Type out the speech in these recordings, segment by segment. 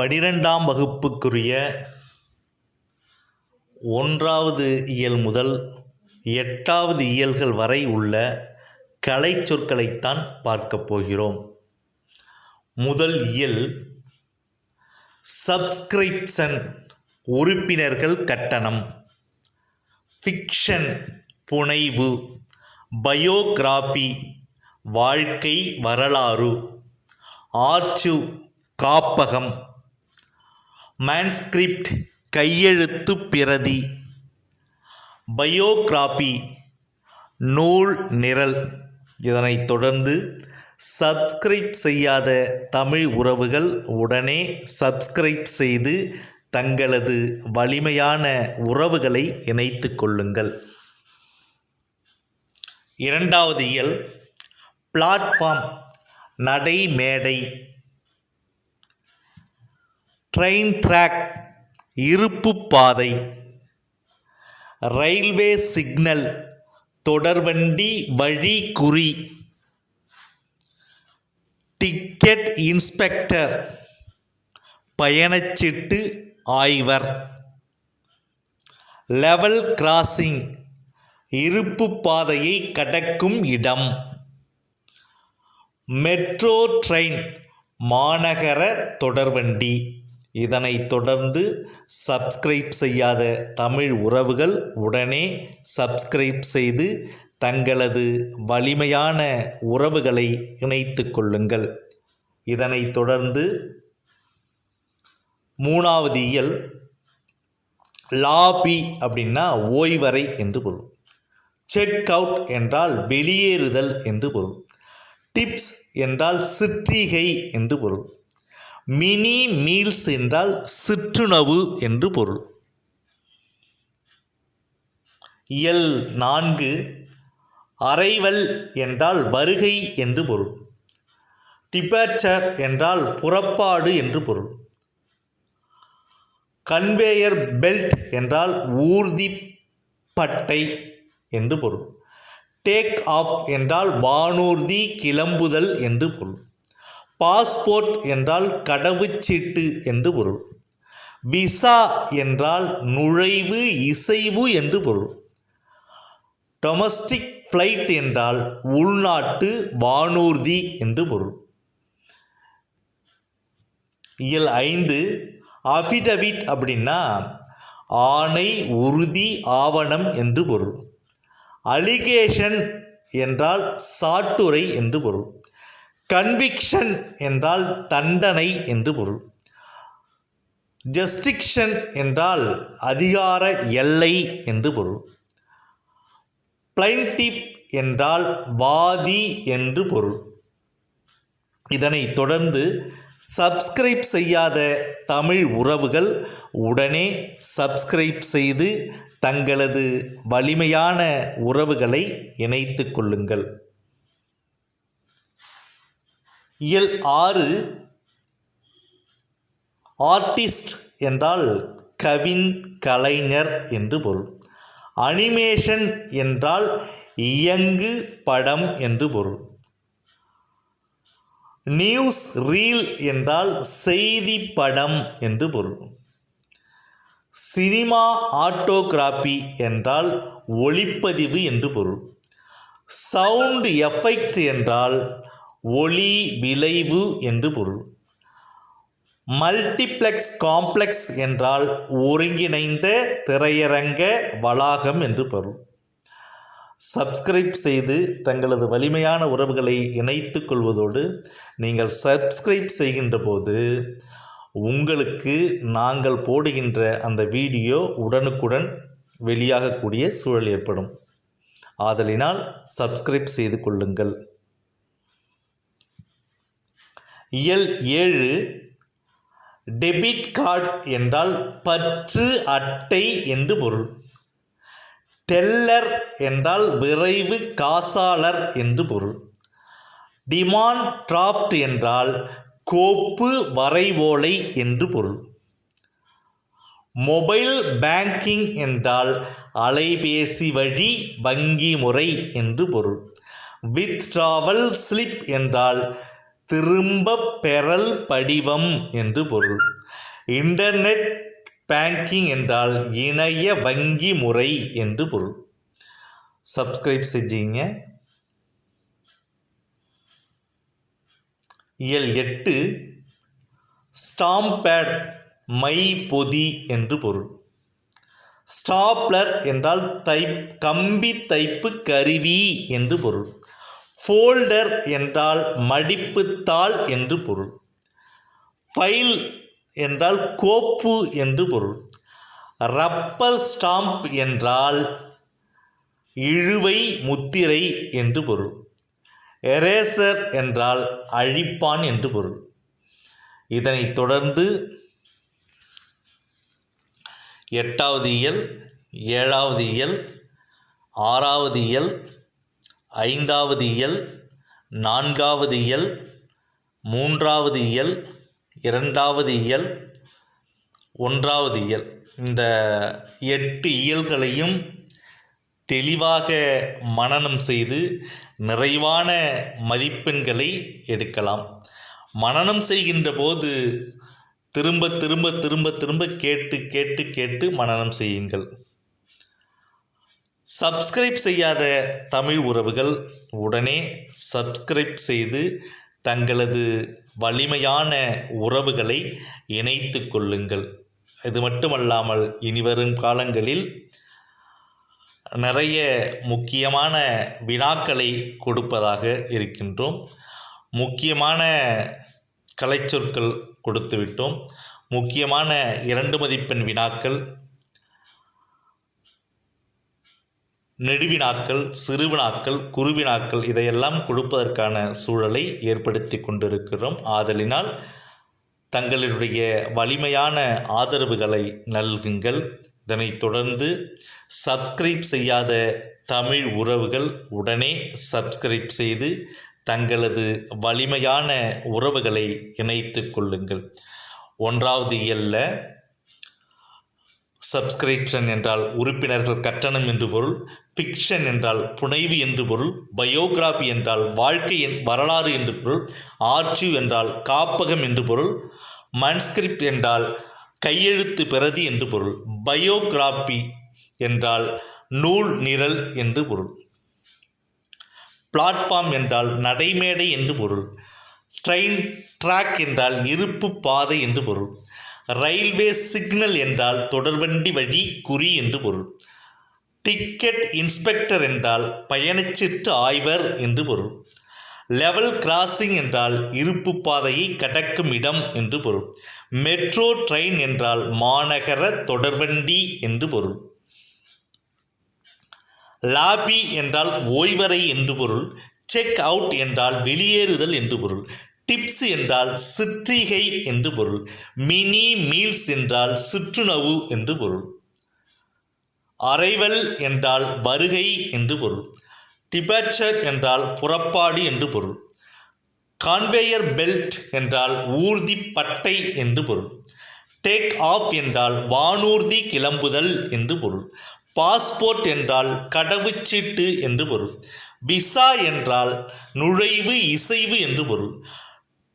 பனிரெண்டாம் வகுப்புக்குரிய ஒன்றாவது இயல் முதல் எட்டாவது இயல்கள் வரை உள்ள கலை சொற்களைத்தான் பார்க்கப் போகிறோம். முதல் இயல் சப்ஸ்கிரிப்ஷன் உறுப்பினர்கள் கட்டணம் ஃபிக்ஷன் புனைவு பயோகிராஃபி வாழ்க்கை வரலாறு ஆர்ச்சு காப்பகம் மேன்ஸ்கிரிப்ட் கையெழுத்து பிரதி. பயோகிராபி நூல் நிரல். இதனைத் தொடர்ந்து சப்ஸ்கிரைப் செய்யாத தமிழ் உறவுகள் உடனே சப்ஸ்கிரைப் செய்து தங்களது வலிமையான உறவுகளை இணைத்து கொள்ளுங்கள். இரண்டாவது இயல் பிளாட்ஃபார்ம் நடைமேடை. ட்ரெயின் ட்ராக் இருப்பு பாதை ரயில்வே சிக்னல் தொடர்வண்டி வழி குறி டிக்கெட் இன்ஸ்பெக்டர் பயணச்சீட்டு ஆய்வர். லெவல் கிராசிங் இருப்பு பாதையை கடக்கும் இடம். மெட்ரோ ட்ரெயின் மாநகர தொடர்வண்டி. இதனைத் தொடர்ந்து சப்ஸ்கிரைப் செய்யாத தமிழ் உறவுகள் உடனே சப்ஸ்கிரைப் செய்து தங்களது வலிமையான உறவுகளை இணைத்து கொள்ளுங்கள். இதனைத் தொடர்ந்து மூணாவது இயல் லாபி அப்படின்னா ஓய்வறை என்று பொருள். செக் அவுட் என்றால் வெளியேறுதல் என்று பொருள். டிப்ஸ் என்றால் சிற்றிகை என்று பொருள். மினி மீல்ஸ் என்றால் சிற்றுணவு என்று பொருள். இயல் நான்கு அரைவல் என்றால் வருகை என்று பொருள். டிபேச்சர் என்றால் புறப்பாடு என்று பொருள். கன்வேயர் பெல்ட் என்றால் ஊர்தி பட்டை என்று பொருள். டேக் ஆஃப் என்றால் வானூர்தி கிளம்புதல் என்று பொருள். பாஸ்போர்ட் என்றால் கடவுச்சீட்டு என்று பொருள். விசா என்றால் நுழைவு இசைவு என்று பொருள். டொமஸ்டிக் ஃப்ளைட் என்றால் உள்நாட்டு வானூர்தி என்று பொருள். இயல் ஐந்து அஃபிடவிட் அப்படின்னா ஆணை உறுதி ஆவணம் என்று பொருள். அலிகேஷன் என்றால் சாட்டுரை என்று பொருள். கன்விக்ஷன் என்றால் தண்டனை என்று பொருள். ஜஸ்டிக்ஷன் என்றால் அதிகார எல்லை என்று பொருள். பிளைன்டிப் என்றால் வாதி என்று பொருள். இதனைத் தொடர்ந்து சப்ஸ்கிரைப் செய்யாத தமிழ் உறவுகள் உடனே சப்ஸ்கிரைப் செய்து தங்களது வலிமையான உறவுகளை இணைத்து கொள்ளுங்கள். இயல் ஆறு ஆர்டிஸ்ட் என்றால் கவின் கலைஞர் என்று பொருள். அனிமேஷன் என்றால் இயங்கு படம் என்று பொருள். நியூஸ் ரீல் என்றால் செய்தி படம் என்று பொருள். சினிமா ஆட்டோகிராபி என்றால் ஒளிப்பதிவு என்று பொருள். சவுண்ட் எஃபெக்ட் என்றால் ஒளி விளைவு என்று பொருள். மல்டிப்ளெக்ஸ் காம்ப்ளெக்ஸ் என்றால் ஒருங்கிணைந்த திரையரங்க வளாகம் என்று பொருள். சப்ஸ்கிரைப் செய்து தங்களது வலிமையான உறவுகளை இணைத்து கொள்வதோடு நீங்கள் சப்ஸ்கிரைப் செய்கின்ற போது உங்களுக்கு நாங்கள் போடுகின்ற அந்த வீடியோ உடனுக்குடன் வெளியாகக்கூடிய சூழல் ஏற்படும். ஆதலினால் சப்ஸ்கிரைப் செய்து கொள்ளுங்கள். இயல் ஏழு டெபிட் கார்டு என்றால் பற்று அட்டை என்று பொருள். டெல்லர் என்றால் விரைவு காசாளர் என்று பொருள். டிமாண்ட் டிராஃப்ட் என்றால் கோப்பு வரைவோலை என்று பொருள். மொபைல் பேங்கிங் என்றால் அலைபேசி வழி வங்கி முறை என்று பொருள். வித்ட்ராவல் ஸ்லிப் என்றால் திரும்ப பெறல் படிவம் என்று பொருள். இன்டர்நெட் பேங்கிங் என்றால் இணைய வங்கி முறை என்று பொருள். சப்ஸ்கிரைப் செஞ்சீங்க. இயல் எட்டு ஸ்டாம்பேட் மை பொதி என்று பொருள். ஸ்டாப்லர் என்றால் தைப் கம்பி தைப்பு கருவி என்று பொருள். ஃபோல்டர் என்றால் மடிப்புத்தாள் என்று பொருள். ஃபைல் என்றால் கோப்பு என்று பொருள். ரப்பர் ஸ்டாம்ப் என்றால் இழுவை முத்திரை என்று பொருள். எரேசர் என்றால் அழிப்பான் என்று பொருள். இதனைத் தொடர்ந்து எட்டாவது இயல் ஏழாவது இயல் ஆறாவது இயல் ஐந்தாவது இயல் நான்காவது இயல் மூன்றாவது இயல் இரண்டாவது இயல் ஒன்றாவது இயல். இந்த எட்டு இயல்களையும் தெளிவாக மனனம் செய்து நிறைவான மதிப்பெண்களை எடுக்கலாம். மனனம் செய்கின்ற போது திரும்ப திரும்ப திரும்ப திரும்ப கேட்டு கேட்டு கேட்டு மனனம் செய்யுங்கள். சப்ஸ்கிரைப் செய்யாத தமிழ் உறவுகள் உடனே சப்ஸ்கிரைப் செய்து தங்களது வலிமையான உறவுகளை இணைத்து கொள்ளுங்கள். இது மட்டுமல்லாமல் இனிவரும் காலங்களில் நிறைய முக்கியமான வினாக்களை கொடுப்பதாக இருக்கின்றோம். முக்கியமான கலைச்சொற்கள் கொடுத்துவிட்டோம். முக்கியமான இரண்டு மதிப்பெண் வினாக்கள் நெடுவினாக்கள் சிறுவினாக்கள் குறுவினாக்கள் இதையெல்லாம் கொடுப்பதற்கான சூழலை ஏற்படுத்தி கொண்டிருக்கிறோம். ஆதலினால் தங்களுடைய வலிமையான ஆதரவுகளை நல்குங்கள். இதனைத் தொடர்ந்து சப்ஸ்கிரைப் செய்யாத தமிழ் உறவுகள் உடனே சப்ஸ்கிரைப் செய்து தங்களது வலிமையான உறவுகளை இணைத்து கொள்ளுங்கள். ஒன்றாவது இயல்ல சப்ஸ்கிரிப்ஷன் என்றால் உறுப்பினர்கள் கட்டணம் என்று பொருள் ஃபிக்ஷன் என்றால் புனைவு என்று பொருள் பயோகிராஃபி என்றால் வாழ்க்கை என் வரலாறு என்று பொருள் ஆர்ச்சிவ் என்றால் காப்பகம் என்று பொருள் மன்ஸ்கிரிப்ட் என்றால் கையெழுத்து பிரதி என்று பொருள் பயோகிராஃபி என்றால் நூல் நிரல் என்று பொருள். பிளாட்ஃபார்ம் என்றால் நடைமேடை என்று பொருள். ட்ரெயின் ட்ராக் என்றால் இருப்பு பாதை என்று பொருள். ரயில்வே சிக்னல் என்றால் தொடர்வண்டி வழி குறி என்று பொருள். டிக்கெட் இன்ஸ்பெக்டர் என்றால் பயணச்சீட்டு ஆய்வர் என்று பொருள். லெவல் கிராசிங் என்றால் இருப்பு பாதையை கடக்கும் இடம் என்று பொருள். மெட்ரோ ட்ரெயின் என்றால் மாநகர தொடர்வண்டி என்று பொருள். லாபி என்றால் ஓய்வறை என்று பொருள். செக் அவுட் என்றால் வெளியேறுதல் என்று பொருள். டிப்ஸ் என்றால் சிற்றிகை என்று பொருள். மினி மீல்ஸ் என்றால் சிற்றுணவு என்று பொருள். அரைவல் என்றால் வருகை என்று பொருள். டிபேச்சர் என்றால் புறப்பாடு என்று பொருள். கான்வேயர் பெல்ட் என்றால் ஊர்தி பட்டை என்று பொருள். டேக் ஆஃப் என்றால் வானூர்தி கிளம்புதல் என்று பொருள். பாஸ்போர்ட் என்றால் கடவுச்சீட்டு என்று பொருள். விசா என்றால் நுழைவு இசைவு என்று பொருள்.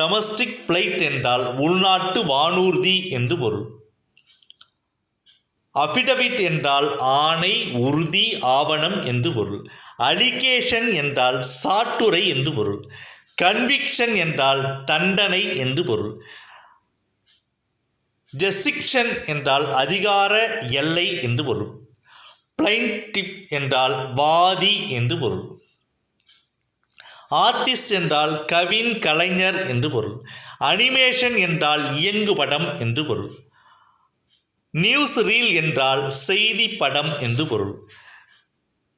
டொமஸ்டிக் ஃப்ளைட் என்றால் உள்நாட்டு வானூர்தி என்று பொருள். அஃபிடவிட் என்றால் ஆணை உறுதி ஆவணம் என்று பொருள். அலிகேஷன் என்றால் சாட்டுரை என்று பொருள். கன்விக்ஷன் என்றால் தண்டனை என்று பொருள். ஜெசிக்ஷன் என்றால் அதிகார எல்லை என்று பொருள். பிளைன்டிப் என்றால் வாதி என்று பொருள். ஆர்டிஸ்ட் என்றால் கவின் கலைஞர் என்று பொருள். அனிமேஷன் என்றால் இயங்குபடம் என்று பொருள். நியூஸ் ரீல் என்றால் செய்தி படம் என்று பொருள்.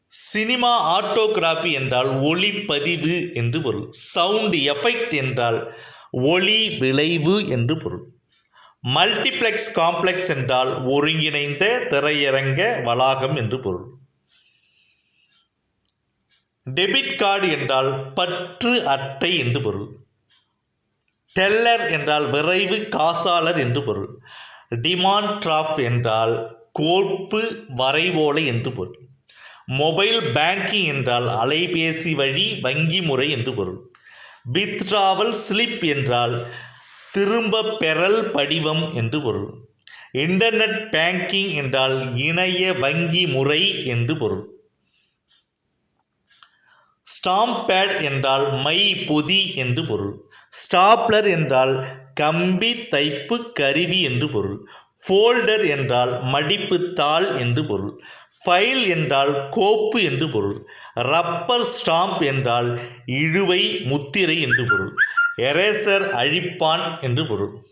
சினிமா ஆட்டோகிராஃபி என்றால் ஒளிப்பதிவு என்று பொருள். சவுண்ட் எஃபெக்ட் என்றால் ஒளி விளைவு என்று பொருள். மல்டிப்ளெக்ஸ் காம்ப்ளெக்ஸ் என்றால் ஒருங்கிணைந்த திரையரங்க வளாகம் என்று பொருள். டெபிட் கார்டு என்றால் பற்று அட்டை என்று பொருள். டெல்லர் என்றால் விரைவு காசாளர் என்று பொருள். டிமாண்ட் டிராஃப் என்றால் கோப்பு வரைவோலை என்று பொருள். மொபைல் பேங்கிங் என்றால் அலைபேசி வழி வங்கி முறை என்று பொருள். வித்ட்ராவல் ஸ்லிப் என்றால் திரும்ப பெறல் படிவம் என்று பொருள். இன்டர்நெட் பேங்கிங் என்றால் இணைய வங்கி முறை என்று பொருள். ஸ்டாம்ப் பேட் என்றால் மை பொதி என்று பொருள். ஸ்டாப்லர் என்றால் கம்பி தைப்பு கருவி என்று பொருள். ஃபோல்டர் என்றால் மடிப்பு தாள் என்று பொருள். ஃபைல் என்றால் கோப்பு என்று பொருள். ரப்பர் ஸ்டாம்ப் என்றால் இழுவை முத்திரை என்று பொருள். எரேசர் அழிப்பான் என்று பொருள்.